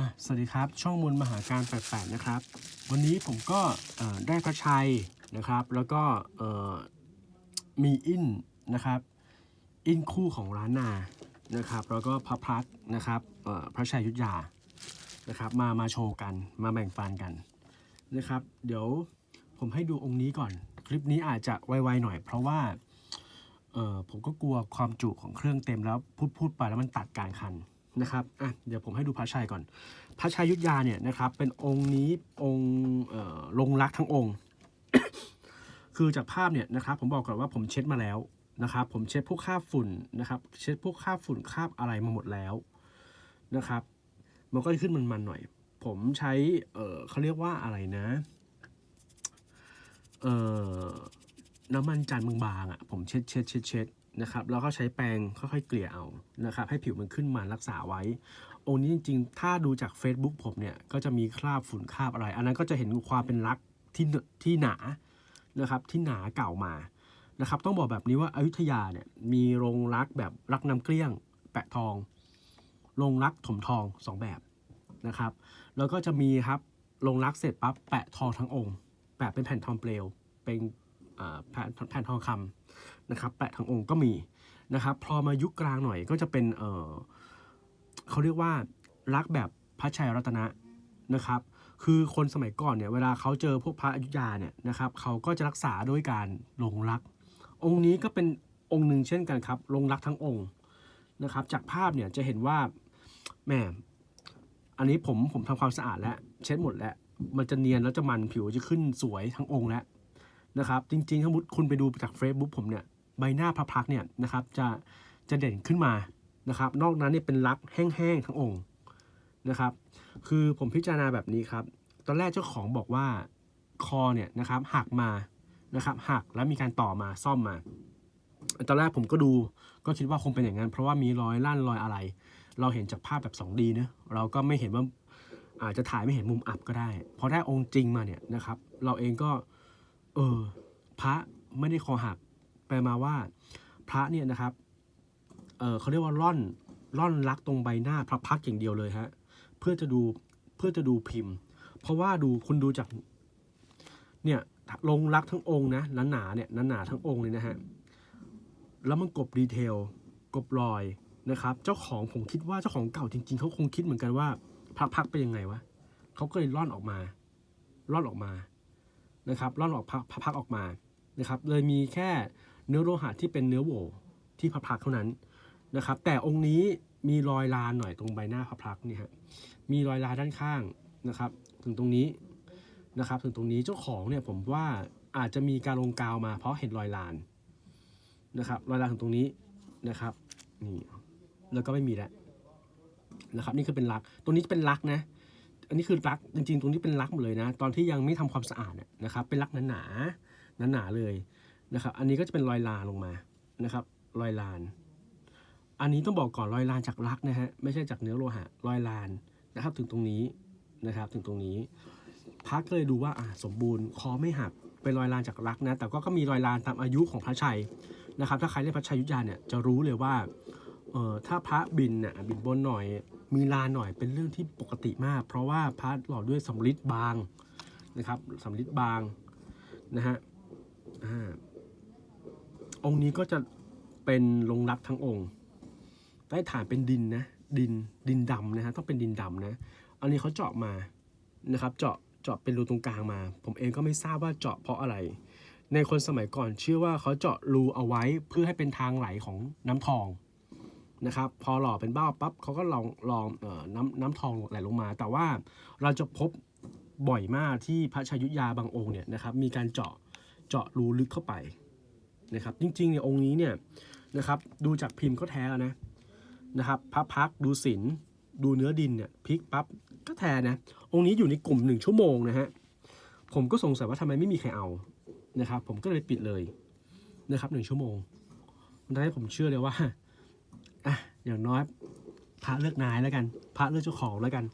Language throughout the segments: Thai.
อะสวัสดีครับ ช่องมวลมหาการแปลกๆนะครับ วันนี้ผมก็ได้พระชัยนะครับ แล้วก็มีอินนะครับ อินคู่ของร้านนานะครับ แล้วก็พระพักนะครับพระชัยยุทธยานะครับมามาโชว์กันมาแบ่งปันกันนะครับ เดี๋ยวผมให้ดูองค์นี้ก่อน คลิปนี้อาจจะไวๆหน่อย เพราะว่าผมก็กลัวความจุของเครื่องเต็มแล้วพูดพูดไปแล้วมันตัดกลารคัน นะครับอะเดี๋ยวผมให้ดูพระชัยก่อน พระชัยยุทธยาเนี่ยนะครับเป็นองค์นี้องค์ลงรักทั้งองค์ คือจากภาพเนี่ยนะครับผมบอกก่อนว่าผมเช็ดมาแล้วนะครับผมเช็ดพวกคราบฝุ่นนะครับเช็ดพวกคราบฝุ่นคราบอะไรมาหมดแล้วนะครับมันก็จะขึ้นมันๆหน่อย ผมใช้เออเขาเรียกว่าอะไรนะเออน้ำมันจันบางๆอะผมเช็ดเช็ดเช็ดเช็ด นะครับแล้วก็ใช้แปรงค่อยๆเกลี่ยเอานะครับให้ผิวมันขึ้นมันรักษาไว้ องค์นี้จริงๆ ถ้าดูจาก Facebook ผมเนี่ยก็จะมีคราบฝุ่นคราบอะไร อันนั้นก็จะเห็นความเป็นลักที่ที่หนานะครับที่หนาเก่ามานะครับต้องบอกแบบนี้ว่าอายุทยาเนี่ยมีโรงรักแบบรักน้ำเกลี้ยง แปะทองโรงรักถมทองสองแบบนะครับแล้วก็จะมีครับโรงรักเสร็จปั๊บแปะทองทั้งองค์ แปะเป็นแผ่นทองเปลว เป็นแผ่นแผ่นทองคำ นะครับแปะทั้งองค์ก็มีนะครับพอมายุคกลางหน่อยก็จะเป็นเออเขาเรียกว่ารักแบบพระชัยรัตนะนะครับคือคนสมัยก่อนเนี่ยเวลาเขาเจอพวกพระอยุธยาเนี่ยนะครับเขาก็จะรักษาด้วยการลงรัก องค์นี้ก็เป็นองค์หนึ่งเช่นกันครับลงรักทั้งองค์นะครับจากภาพเนี่ยจะเห็นว่าแหม่อันนี้ผมผมทำความสะอาดแล้วเช็ดหมดแล้วมันจะเนียนแล้วจะมันผิวจะขึ้นสวยทั้งองค์แล้วนะครับจริงๆถ้ามุดคุณไปดูจาก Facebook ผมเนี่ย ใบหน้าพระพักเนี่ยนะครับจะจะเด่นขึ้นมานะครับ นอกนั้นเนี่ยเป็นลักแห้งๆทั้งองค์นะครับ คือผมพิจารณาแบบนี้ครับ ตอนแรกเจ้าของบอกว่าคอเนี่ยนะครับหักมานะครับหักแล้วมีการต่อมาซ่อมมา ตอนแรกผมก็ดูก็คิดว่าคงเป็นอย่างนั้น เพราะว่ามีรอยลั่นรอยอะไร เราเห็นจากภาพแบบ 2D เนะเราก็ไม่เห็นว่าอาจจะถ่ายไม่เห็นมุมอับก็ได้พอได้องค์จริงมาเนี่ยนะครับ เราเองก็เออพระไม่ได้คอหัก แปลมาว่าพระเนี่ยนะครับเเขาเรียกว่าล่อนล่อนลักตรงใบหน้าพระพักอย่างเดียวเลยฮะเพื่อจะดูเพื่อจะดูพิมพ์ เพราะว่าดูคุณดูจากเนี่ยลงรักทั้งองค์นะหนาเนี่ยหนาทั้งองค์เลยนะฮะแล้วมันกบดีเทลกบรอยนะครับ เจ้าของผมคิดว่าเจ้าของเก่าจริง ๆเขาคงคิดเหมือนกันว่าพระพักตร์เป็นยังไงวะเขาก็เลยล่อนออกมาล่อนออกมานะครับล่อนออกพระพักออกมานะครับเลยมีแค่ เนื้อโลหะที่เป็นเนื้อโหวที่พระพักเท่านั้นนะครับ แต่องค์นี้มีรอยลานหน่อยตรงใบหน้าพระพักเนี่ยฮะมีรอยลานด้านข้างนะครับ ถึงตรงนี้นะครับ ถึงตรงนี้เจ้าของเนี่ยผมว่าอาจจะมีการลงกาวมาเพราะเห็นรอยลานนะครับรอยลานถึงตรงนี้นะครับนี่แล้วก็ไม่มีแล้วนะครับ นี่คือเป็นลักตรงนี้เป็นลักนะ อันนี้คือลักจริงๆ ตรงนี้เป็นลักหมดเลยนะ ตอนที่ยังไม่ทำความสะอาดเนี่ยนะครับ เป็นลักหนาๆหนาๆเลย นะครับ อันนี้ก็จะเป็นรอยลานลงมานะครับ รอยลาน อันนี้ต้องบอกก่อนรอยลานจากลักนะฮะไม่ใช่จากเนื้อโลหะรอยลานนะครับ ถึงตรงนี้นะครับ ถึงตรงนี้พักเลยดูว่าอะสมบูรณ์คอไม่หักเป็นรอยลานจากลักนะ แต่ก็ก็มีรอยลานตามอายุของพระชัยนะครับ ถ้าใครเล่นพระชัยยุทธยาเนี่ยจะรู้เลยว่าเอ่อถ้าพระบินเนี่ยบินบนหน่อย มีลานหน่อยเป็นเรื่องที่ปกติมาก เพราะว่าพระหล่อด้วยสำริดบางนะครับสำริดบางนะฮะอ่า องค์นี้ก็จะเป็นลงรักทั้งองค์ ใต้ฐานเป็นดินนะ ดินดินดำนะฮะต้องเป็นดินดำนะ อันนี้เขาเจาะมานะครับ เจาะเจาะเป็นรูตรงกลางมา ผมเองก็ไม่ทราบว่าเจาะเพราะอะไร ในคนสมัยก่อนเชื่อว่าเขาเจาะรูเอาไว้เพื่อให้เป็นทางไหลของน้ำทองนะครับ พอหล่อเป็นเบ้าปั๊บเขาก็ลองลองเอ่อน้ำน้ำทองไหลลงมา แต่ว่าเราจะพบบ่อยมากที่พระชายุทธยาบางองค์เนี่ยนะครับมีการเจาะเจาะรูลึกเข้าไป นะครับ จริงๆเนี่ยองค์นี้เนี่ยนะครับ ดูจากพิมพ์ก็แท้แล้วนะนะครับพักพักดูศิลดูเนื้อดินเนี่ยพลิกปั๊บก็แทนนะ องค์นี้อยู่ในกลุ่มหนึ่งชั่วโมงนะฮะผมก็สงสัยว่าทำไมไม่มีใครเอานะครับ ผมก็เลยปิดเลยนะครับหนึ่งชั่วโมงมันทำให้ผมเชื่อเลยว่าอะอย่างน้อยพระเลือกนายแล้วกัน พระเลือกเจ้าของแล้วกัน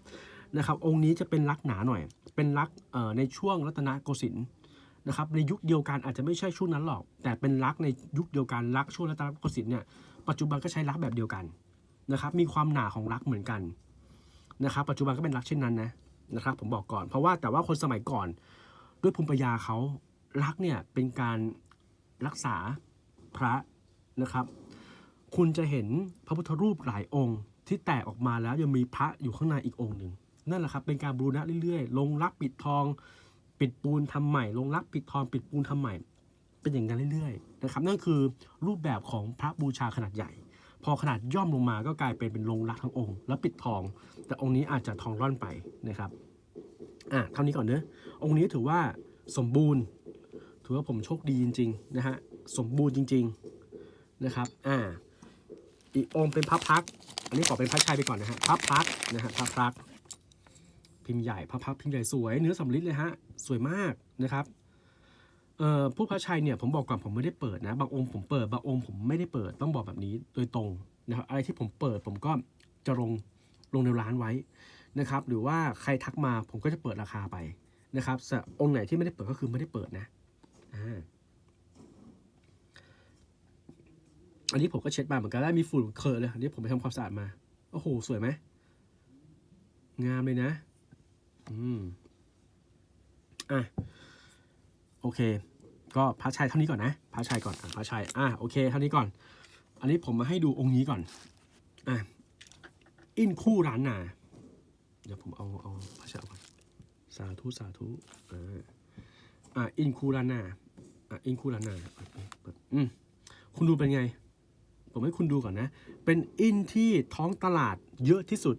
นะครับ องค์นี้จะเป็นลักหนาหน่อย เป็นลักในช่วงรัตนโกสินทร์ นะครับในยุคเดียวกันอาจจะไม่ใช่ช่วงนั้นหรอก แต่เป็นลักในยุคเดียวกันลักช่วงรัตนโกสินทร์เนี่ยปัจจุบันก็ใช้ลักแบบเดียวกันนะครับมีความหนาของรักเหมือนกันนะครับปัจจุบันก็เป็นรักเช่นนั้นนะนะครับผมบอกก่อนเพราะว่าแต่ว่าคนสมัยก่อนด้วยภูมิปัญญาเขารักเนี่ยเป็นการรักษาพระนะครับ คุณจะเห็นพระพุทธรูปหลายองค์ ที่แตกออกมาแล้วยังมีพระอยู่ข้างในอีกองค์หนึ่งนั่นแหละครับเป็นการบูรณะเรื่อยๆ ลงรักปิดทอง ปิดปูนทำใหม่ลงรักปิดทองปิดปูนทำใหม่ เป็นอย่างนั้นเรื่อยๆนะครับนั่นคือรูปแบบของพระบูชาขนาดใหญ่ พอขนาดย่อมลงมาก็กลายเป็นเป็นลงรักทั้งองค์ แล้วปิดทอง แต่องค์นี้อาจจะทองร่อนไปนะครับอะเท่านี้ก่อนเนอะองค์นี้ถือว่าสมบูรณ์ ถือว่าผมโชคดีจริงๆนะฮะสมบูรณ์จริง ๆนะครับอ่าอีกองค์เป็นพระพักอันนี้ขอเป็นพระชัยไปก่อนนะฮะพระพักนะฮะพระพัก พิมพ์ใหญ่พระพักพิมพ์ใหญ่สวยเนื้อสำริดเลยฮะสวยมากนะครับเอ่อพวกพระชัยเนี่ยผมบอกก่อนผมไม่ได้เปิดนะบางองค์ผมเปิดบางองค์ผมไม่ได้เปิดต้องบอกแบบนี้โดยตรงนะครับอะไรที่ผมเปิดผมก็จะลงลงในร้านไว้นะครับ หรือว่าใครทักมาผมก็จะเปิดราคาไปนะครับองค์ไหนที่ไม่ได้เปิดก็คือไม่ได้เปิดนะอ่าอันนี้ผมก็เช็ดมาเหมือนกันแล้วมีฝุ่นเคอะเลยอันนี้ผมไปทำความสะอาดมาโอ้โหสวยไหมงามเลยนะ อืมอะโอเค ก็พระชัยเท่านี้ก่อนนะพระชัยก่อนอะพระชัยอะโอเคเท่านี้ก่อน อันนี้ผมมาให้ดูองค์นี้ก่อนอะอินคู่ร้านนาเดี๋ยวผมเอาเอาพระชัยก่อนสาธุสาธุอ่าอะอินคู่ร้านนาอะอินคู่ร้านนาเปิดเปิดอืมคุณดูเป็นไง ผมให้คุณดูก่อนนะ เป็นอินที่ท้องตลาดเยอะที่สุด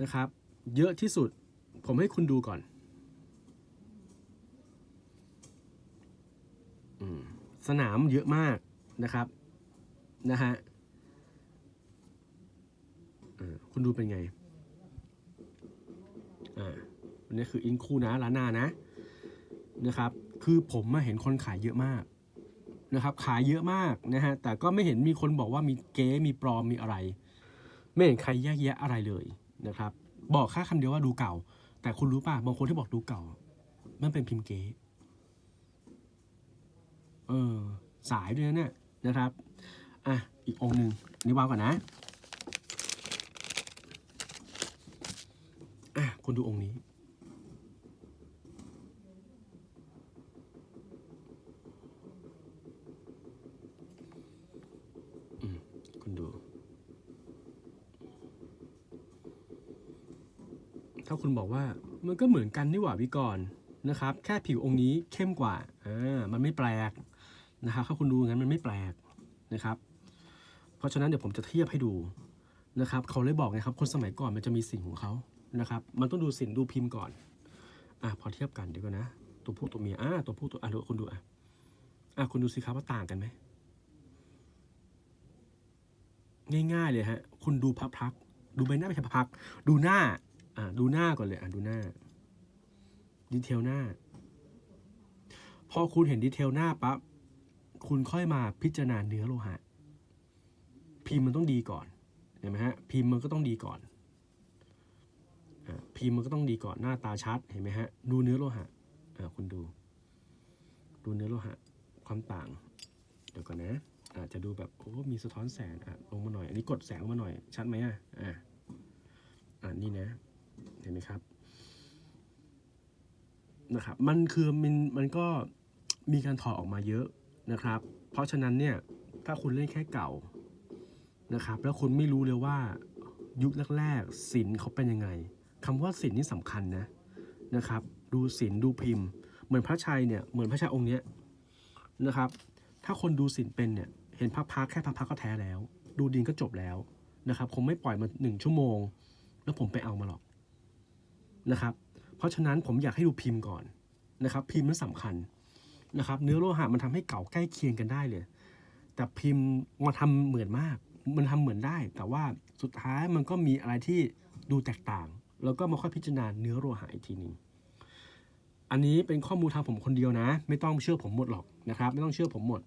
นะครับ เยอะที่สุด ผมให้คุณดูก่อนอสนามเยอะมากนะครับนะฮะคุณดูเป็นไง อ่าอันนี้คืออินคูนะร้านนานะนะครับ คือผมมาเห็นคนขายเยอะมากนะครับ ขายเยอะมากนะฮะ แต่ก็ไม่เห็นมีคนบอกว่ามีเก๊มีปลอมมีอะไร ไม่เห็นใครแยกแยะอะไรเลยนะครับ บอกแค่คำเดียวว่าดูเก่า แต่คุณรู้ป่ะบางคนที่บอกดูเก่า มันเป็นพิมพ์เก๊เออ สายด้วยนะเนี่ยนะครับ อะ อีกองหนึ่งนนี่วางก่อนนะ อะคุณดูองค์นี้ อืม คุณดู ถ้าคุณบอกว่ามันก็เหมือนกันนี่หว่าพี่กรณ์นะครับ แค่ผิวองค์นี้เข้มกว่าอ่ามันไม่แปลกนะครับถ้าคุณดูงั้นมันไม่แปลกนะครับ เพราะฉะนั้นเดี๋ยวผมจะเทียบให้ดูนะครับ เขาเลยบอกไงครับ คนสมัยก่อนมันจะมีสิ่งของเขานะครับ มันต้องดูสินดูพิมพ์ก่อนอะพอเทียบกันเดี๋ยวก่อนนะ ตัวผู้ตัวเมียอ่าตัวผู้ตัวอะคุณดูอะอะคุณดูสิครับว่าต่างกันไหมง่ายๆเลยฮะ คุณดูพระพักตร์ดูใบหน้าไม่ใช่พระพัก ดูหน้า อ่าดูหน้าก่อนเลยอ่าดูหน้า ดีเทลหน้า พอคุณเห็นดีเทลหน้าปั๊บคุณค่อยมาพิจารณาเนื้อโลหะ พิมพ์มันต้องดีก่อนเห็นไหมฮะพิมพ์มันก็ต้องดีก่อนอพิมพ์มันก็ต้องดีก่อนหน้าตาชัดเห็นไหมฮะดูเนื้อโลหะอ่าคุณดู ดูเนื้อโลหะ ความต่าง เดี๋ยวก่อนนะอาจจะดูแบบโอ้มีสะท้อนแสงอะลงมาหน่อย อันนี้กดแสงลงมาหน่อยชัดไหมอะอะอ่านี่นะ ห็นไหมครับนะครับ มันคือมันมันก็มีการถอดออกมาเยอะนะครับ เพราะฉะนั้นเนี่ยถ้าคุณเล่นแค่เก่านะครับ แล้วคุณไม่รู้เลยว่ายุคแรกๆศิลป์เขาเป็นยังไงคำว่าศิลป์นี่สำคัญนะนะครับ ดูศิลป์ดูพิมพ์ เหมือนพระชัยเนี่ยเหมือนพระชัยองค์เนี้ยนะครับ ถ้าคนดูศิลป์เป็นเนี่ยเห็นพระพักแค่พระพักก็แท้แล้ว ดูดินก็จบแล้วนะครับคงไม่ปล่อยมาหนึ่งชั่วโมง แล้วผมไปเอามาหรอก นะครับ เพราะฉะนั้นผมอยากให้ดูพิมพ์ก่อนนะครับ พิมพ์นั้นสำคัญนะครับ เนื้อโลหะมันทำให้เก่าใกล้เคียงกันได้เลย แต่พิมพ์มาทำเหมือนมาก มันทำเหมือนได้ แต่ว่าสุดท้ายมันก็มีอะไรที่ดูแตกต่าง แล้วก็มาค่อยพิจารณาเนื้อโลหะอีกทีหนึ่งอันนี้เป็นข้อมูลทางผมคนเดียวนะ ไม่ต้องเชื่อผมหมดหรอกนะครับ ไม่ต้องเชื่อผมหมด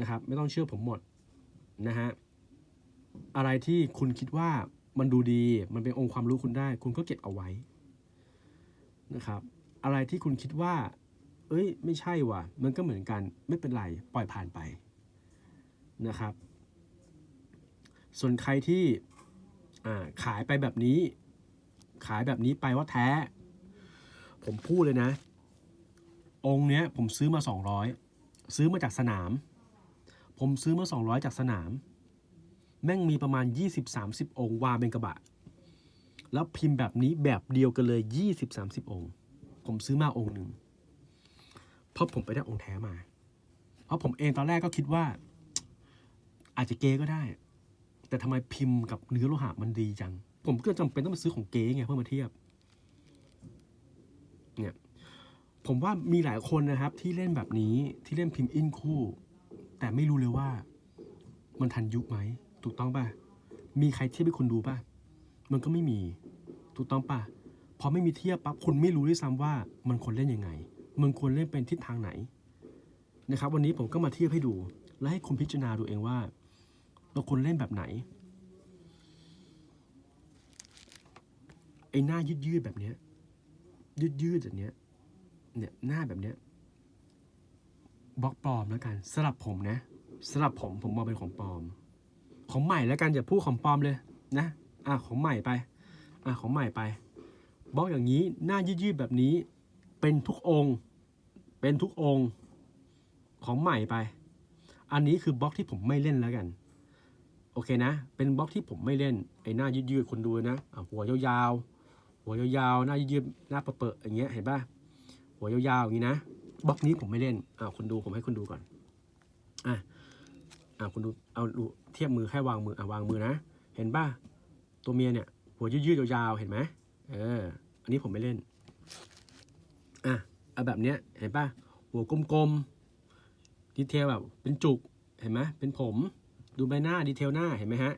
นะครับ ไม่ต้องเชื่อผมหมดนะฮะอะไรที่คุณคิดว่า มันดูดี มันเป็นองค์ความรู้คุณได้ คุณก็เก็บเอาไว้นะครับ อะไรที่คุณคิดว่า เอ้ย ไม่ใช่ว่ะ มันก็เหมือนกัน ไม่เป็นไร ปล่อยผ่านไปนะครับ ส่วนใครที่ขายไปแบบนี้ ขายแบบนี้ไปว่าแท้ ผมพูดเลยนะ องค์เนี้ยผมซื้อมาสองร้อยซื้อมาจากสนาม ผมซื้อมาสองร้อยจากสนาม แม่งมีประมาณยี่สิบสามสิบองค์วางเป็นกระบะ แล้วพิมพ์แบบนี้แบบเดียวกันเลยยี่สิบสามสิบองค์ ผมซื้อมาองค์หนึ่งเพราะผมไปได้องค์แท้มา เพราะผมเองตอนแรกก็คิดว่า อาจจะเก๊ก็ได้ แต่ทำไมพิมพ์กับเนื้อโลหะมันดีจัง ผมก็จำเป็นต้องไปซื้อของเก๊ไงเพื่อมาเทียบ เนี่ยผมว่ามีหลายคนนะครับที่เล่นแบบนี้ที่เล่นพิมพ์อินคู่ แต่ไม่รู้เลยว่ามันทันยุคไหม ถูกต้องป่ะ มีใครเทียบให้คุณดูป่ะ มันก็ไม่มี ถูกต้องป่ะ พอไม่มีเทียบปั๊บคุณไม่รู้ด้วยซ้ำว่ามันควรเล่นยังไง มันควรเล่นเป็นทิศทางไหนนะครับ วันนี้ผมก็มาเทียบให้ดู และให้คุณพิจารณาดูเองว่า เราควรเล่นแบบไหนไอ้หน้ายืดยืดแบบเนี้ยยืดยืดแบบเนี้ยเนี่ยหน้าแบบเนี้ยบล็อกปลอมแล้วกันสำหรับผมนะสำหรับผมผมมองเป็นของปลอม ของใหม่แล้วกันอย่าพูดของปลอมเลยนะอะของใหม่ไปอะของใหม่ไปบล็อกอย่างนี้หน้ายืดๆแบบนี้เป็นทุกองค์ เป็นทุกองค์ของใหม่ไป อันนี้คือบล็อกที่ผมไม่เล่นแล้วกันโอเคนะ เป็นบล็อกที่ผมไม่เล่น ไอ้หน้ายืดๆคนดูนะหัวยาวๆ หัวยาวๆ หน้ายืดๆ หน้าเปอะๆอย่างเงี้ย เห็นป่ะ หัวยาวๆ อย่างนี้นะ บล็อกนี้ผมไม่เล่นอ่าคุณดู ผมให้คุณดูก่อน อะอ่าคุณดู เอาเทียบมือแค่วางมืออ่าวางมือนะ เห็นป่ะ ตัวเมียเนี่ย หัวยืดๆยาวๆ เห็นไหมเออ อันนี้ผมไม่เล่น อะเอาแบบเนี้ย เห็นป่ะ หัวกลมๆ ดีเทลแบบ เป็นจุก เห็นไหมเป็นผม ดูใบหน้าดีเทลหน้า เห็นไหมฮะ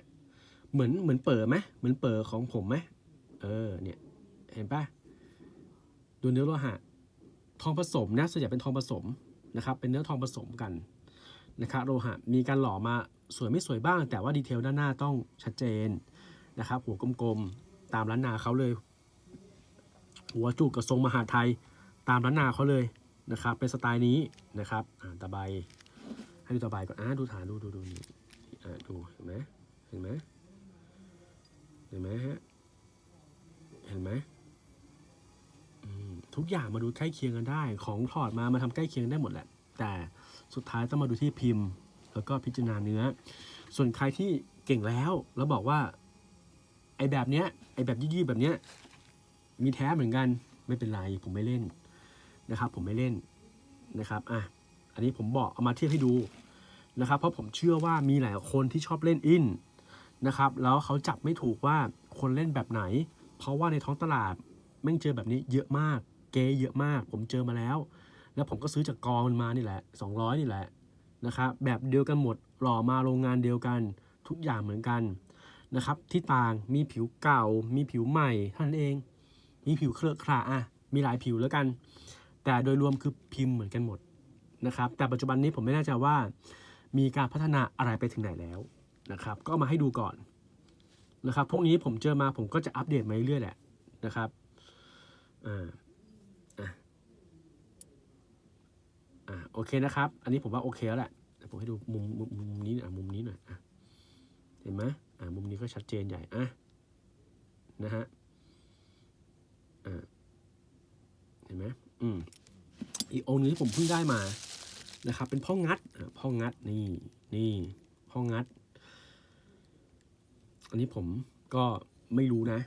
เหมือนเหมือนเป๋อไหมเหมือนเป๋อของผมไหมเออ เนี่ย เห็นป่ะ ดูเนื้อโลหะ ทองผสมนะ ส่วนใหญ่เป็นทองผสมนะครับ เป็นเนื้อทองผสมกันนะครับโลหะ มีการหล่อมา สวยไม่สวยบ้าง แต่ว่าดีเทลด้านหน้าต้องชัดเจนนะครับหัวกลมๆตามล้านนาเขาเลย หัวจุกกระทรงมหาไทยตามล้านนาเขาเลยนะครับ เป็นสไตล์นี้นะครับอ่าตะไบให้ดูตะไบก่อนอ่าดูฐานดูดูดูนี่อ่าดูเห็นไหมเห็นไหมเห็นไหมฮะเห็นไหมทุกอย่างมาดูใกล้เคียงกันได้ ของถอดมามาทำใกล้เคียงได้หมดแหละ แต่สุดท้ายต้องมาดูที่พิมพ์ แล้วก็พิจารณาเนื้อ ส่วนใครที่เก่งแล้วแล้วบอกว่าไอ้แบบเนี้ยไอ้แบบยืดๆแบบเนี้ยมีแท้เหมือนกันไม่เป็นไรผมไม่เล่นนะครับ ผมไม่เล่นนะครับอะอันนี้ผมบอกเอามาเทียบให้ดูนะครับเพราะผมเชื่อว่ามีหลายคนที่ชอบเล่นอินนะครับแล้วเขาจับไม่ถูกว่าคนเล่นแบบไหน เพราะว่าในท้องตลาดแม่งเจอแบบนี้เยอะมาก เกย์เยอะมาก ผมเจอมาแล้ว แล้วผมก็ซื้อจากกองมันมานี่แหละ 200 นี่แหละ นะครับแบบเดียวกันหมดหล่อมาโรงงานเดียวกันทุกอย่างเหมือนกันนะครับที่ต่างมีผิวเก่า มีผิวใหม่ท่านเอง มีผิวเคลอะคละอะมีหลายผิวแล้วกัน แต่โดยรวมคือพิมพ์เหมือนกันหมดนะครับแต่ปัจจุบันนี้ผมไม่แน่ใจว่า มีการพัฒนาอะไรไปถึงไหนแล้วนะครับก็มาให้ดูก่อนนะครับพวกนี้ผมเจอมาผมก็จะอัปเดตมาเรื่อยๆแหละนะครับอ่า อะ อ่าโอเคนะครับ อันนี้ผมว่าโอเคแล้วแหละผมให้ดูมุมมุมมุมนี้หน่อยมุมนี้หน่อยอะเห็นไหมอ่ามุมนี้ก็ชัดเจนใหญ่อะนะฮะอ่าเห็นไหมอืมอีกองค์นึงที่ผมเพิ่งได้มานะครับ เป็นพ่องัดอ่าพ่องัดนี่นี่พ่องัด อันนี้ผมก็ไม่รู้นะ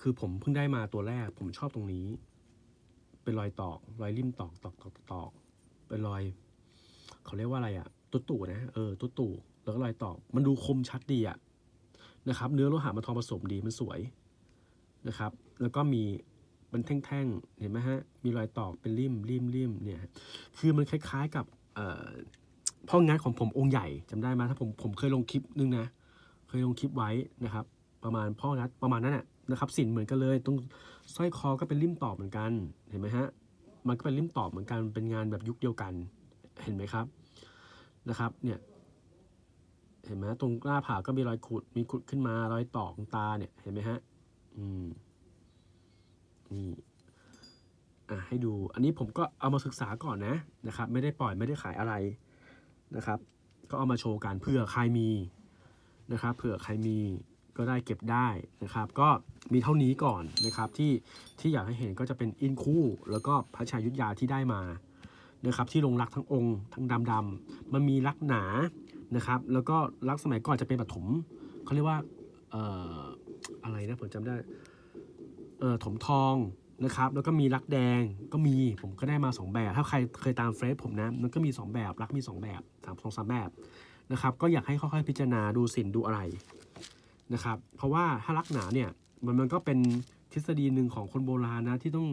คือผมเพิ่งได้มาตัวแรก ผมชอบตรงนี้ เป็นรอยตอก รอยริมตอกตอกตอกตอก เป็นรอย เขาเรียกว่าอะไรอะตุ๊ตู่นะเออตุ๊ตู่แล้วก็รอยตอกมันดูคมชัดดีอะนะครับ เนื้อโลหะมันทองผสมดีมันสวยนะครับ แล้วก็มีมันแท่งๆ เห็นไหมฮะ มีรอยตอกเป็นริมริมริมเนี่ย คือมันคล้ายๆกับเอ่อพ่องานของผมองค์ใหญ่จำได้ไหมถ้าผมผมเคยลงคลิปนึงนะ เคยลงคลิปไว้นะครับ ประมาณพ่องัดประมาณนั้นแหละนะครับสินเหมือนกันเลยตรงสร้อยคอก็เป็นริมตอบเหมือนกัน เห็นไหมฮะ มันก็เป็นริมตอบเหมือนกันเป็นงานแบบยุคเดียวกัน เห็นไหมครับนะครับ เนี่ย เห็นไหมตรงหน้าผาก็มีรอยขุด มีขุดขึ้นมารอยตอกตรงตาเนี่ยเห็นไหมฮะ อืมนี่อะให้ดู อันนี้ผมก็เอามาศึกษาก่อนนะนะครับ ไม่ได้ปล่อยไม่ได้ขายอะไรนะครับ ก็เอามาโชว์กันเผื่อใครมีนะครับ เผื่อใครมี ก็ได้เก็บได้นะครับ ก็มีเท่านี้ก่อนนะครับที่ที่อยากให้เห็นก็จะเป็นอินคู่ แล้วก็พระชายุทธยาที่ได้มานะครับที่ลงรักทั้งองค์ทั้งดำดำมันมีรักหนานะครับ แล้วก็รักสมัยก่อนจะเป็นปฐมเขาเรียกว่าเอ่ออะไรนะผมจำได้เอ่อถมทองนะครับ แล้วก็มีรักแดงก็มีผมก็ได้มาสองแบบ ถ้าใครเคยตามเฟซผมนะมันก็มีสองแบบรักมีสองแบบสามสองสามแบบนะครับ ก็อยากให้ค่อยๆพิจารณาดูสินดูอะไร นะครับ เพราะว่าถ้ารักหนาเนี่ยมันมันก็เป็นทฤษฎีหนึ่งของคนโบราณนะที่ต้อง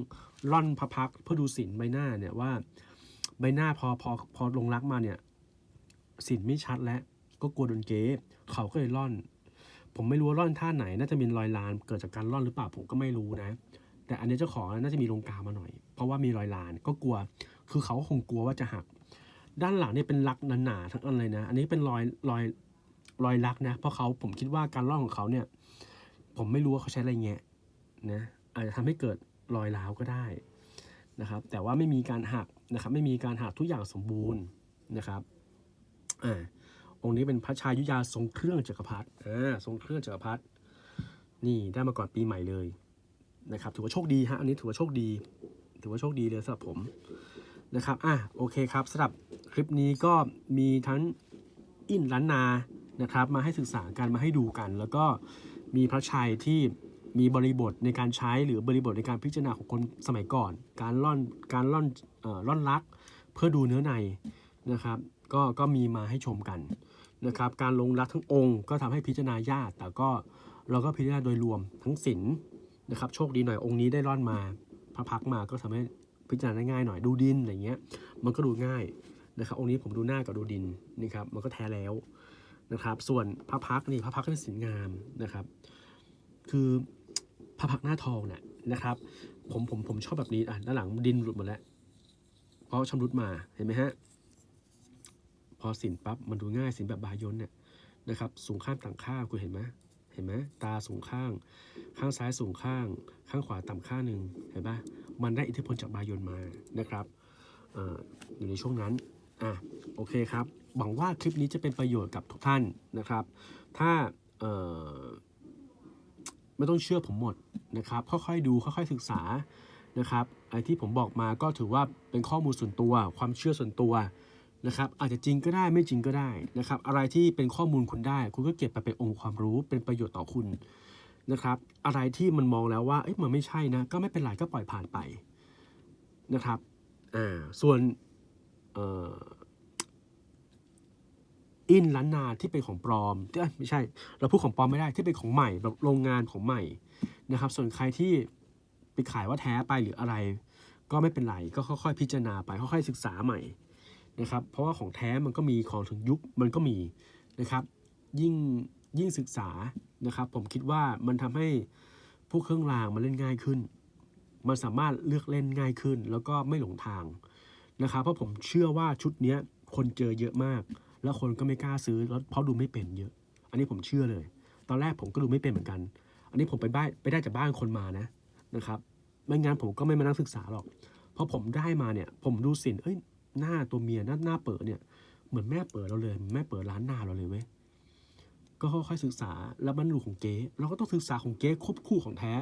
ล่อนพระพักเพื่อดูสินใบหน้าเนี่ยว่าใบหน้าพอพอพอลงรักมาเนี่ยสินไม่ชัดแล้วก็กลัวโดนเก๊เขาก็เลยล่อน ผมไม่รู้ว่าล่อนท่าไหน น่าจะมีรอยลานเกิดจากการล่อนหรือเปล่าผมก็ไม่รู้นะ แต่อันนี้เจ้าของน่าจะมีลงกามาหน่อย เพราะว่ามีรอยลานก็กลัว คือเขาก็คงกลัวว่าจะหัก ด้านหลังเนี่ยเป็นลักหนาๆทั้งอันเลยนะ อันนี้เป็นรอยรอย รอยลักนะเพราะเขาผมคิดว่าการล่อนของเขาเนี่ย ผมไม่รู้ว่าเขาใช้อะไรแงะนะอาจจะทำให้เกิดรอยร้าวก็ได้นะครับ แต่ว่าไม่มีการหักนะครับไม่มีการหักทุกอย่างสมบูรณ์นะครับอ่าองค์นี้เป็นพระชายุยาทรงเครื่องจักรพรรดิอ่าทรงเครื่องจักรพรรดินี่ได้มาก่อนปีใหม่เลยนะครับถือว่าโชคดีฮะอันนี้ถือว่าโชคดี ถือว่าโชคดีเลยสำหรับผมนะครับอะโอเคครับสำหรับคลิปนี้ก็มีทั้งอินล้านนา นะครับ มาให้ศึกษากันมาให้ดูกัน แล้วก็มีพระชัยที่มีบริบทในการใช้หรือบริบทในการพิจารณาของคนสมัยก่อน การล่อนการล่อนเอ่อล่อนลัก เพื่อดูเนื้อในนะครับ ก็ก็มีมาให้ชมกันนะครับ การลงรักทั้งองค์ ก็ทำให้พิจารณายากแต่ก็เราก็พิจารณาโดยรวมทั้งศิลป์นะครับ โชคดีหน่อยองค์นี้ได้ร่อนมาพระพักมาก็ทำให้พิจารณาได้ง่ายหน่อยดูดินอะไรเงี้ย มันก็ดูง่ายนะครับองค์นี้ผมดูหน้ากับดูดินนะครับ มันก็แท้แล้ว นะครับ ส่วนพระพักนี่พระพักตร์เป็นสินงามนะครับ คือพระพักหน้าทองเนี่ยนะครับ ผมผมผมชอบแบบนี้อะด้านหลังดินหลุดหมดแล้ว เพราะชำรุดมาเห็นไหมฮะพอสินปั๊บมันดูง่ายสินแบบบายนเนี่ยนะครับ สูงข้ามต่างข้างคุณเห็นไหมเห็นไหมตาสูงข้าง ข้างซ้ายสูงข้าง ข้างขวาต่ำข้างหนึ่งเห็นปะมันได้อิทธิพลจากบายนมานะครับออยู่ในช่วงนั้นอะโอเคครับ หวังว่าคลิปนี้จะเป็นประโยชน์กับทุกท่านนะครับ ถ้าไม่ต้องเชื่อผมหมดนะครับค่อยๆดูค่อยๆศึกษานะครับไอ้ที่ผมบอกมาก็ถือว่าเป็นข้อมูลส่วนตัว ความเชื่อส่วนตัวนะครับ อาจจะจริงก็ได้ไม่จริงก็ได้นะครับ อะไรที่เป็นข้อมูลคุณได้ คุณก็เก็บไปเป็นองค์ความรู้เป็นประโยชน์ต่อคุณนะครับ อะไรที่มันมองแล้วว่าเอ้ยมันไม่ใช่นะก็ไม่เป็นไรก็ปล่อยผ่านไปนะครับอ่าส่วนเอ่อ อินล้านนาที่เป็นของปลอมเอ้ยไม่ใช่ เราพูดของปลอมไม่ได้ที่เป็นของใหม่แบบโรงงานของใหม่นะครับ ส่วนใครที่ไปขายว่าแท้ไปหรืออะไร ก็ไม่เป็นไรก็ค่อยๆ พิจารณาไปค่อยๆศึกษาใหม่นะครับ เพราะว่าของแท้มันก็มีของถึงยุคมันก็มีนะครับ ยิ่งยิ่งศึกษานะครับ ผมคิดว่ามันทำให้พวกเครื่องรางมันเล่นง่ายขึ้น มันสามารถเลือกเล่นง่ายขึ้น แล้วก็ไม่หลงทางนะครับ เพราะผมเชื่อว่าชุดนี้คนเจอเยอะมาก แล้วคนก็ไม่กล้าซื้อแล้วเพราะดูไม่เป็นเยอะ อันนี้ผมเชื่อเลย ตอนแรกผมก็ดูไม่เป็นเหมือนกัน อันนี้ผมไปบ้านไปได้จากบ้านคนมานะนะครับไม่งั้นผมก็ไม่มานั่งศึกษาหรอกเพราะผมได้มาเนี่ย ผมดูสินเอ้ยหน้าตัวเมียหน้าหน้าเปิดเนี่ยเหมือนแม่เปิดเราเลยเหมือนแม่เปิดร้านหน้าเราเลยเว้ยก็ค่อยๆศึกษาแล้วมันรูของเก๊เราก็ต้องศึกษาของเก๊ควบคู่ของแท้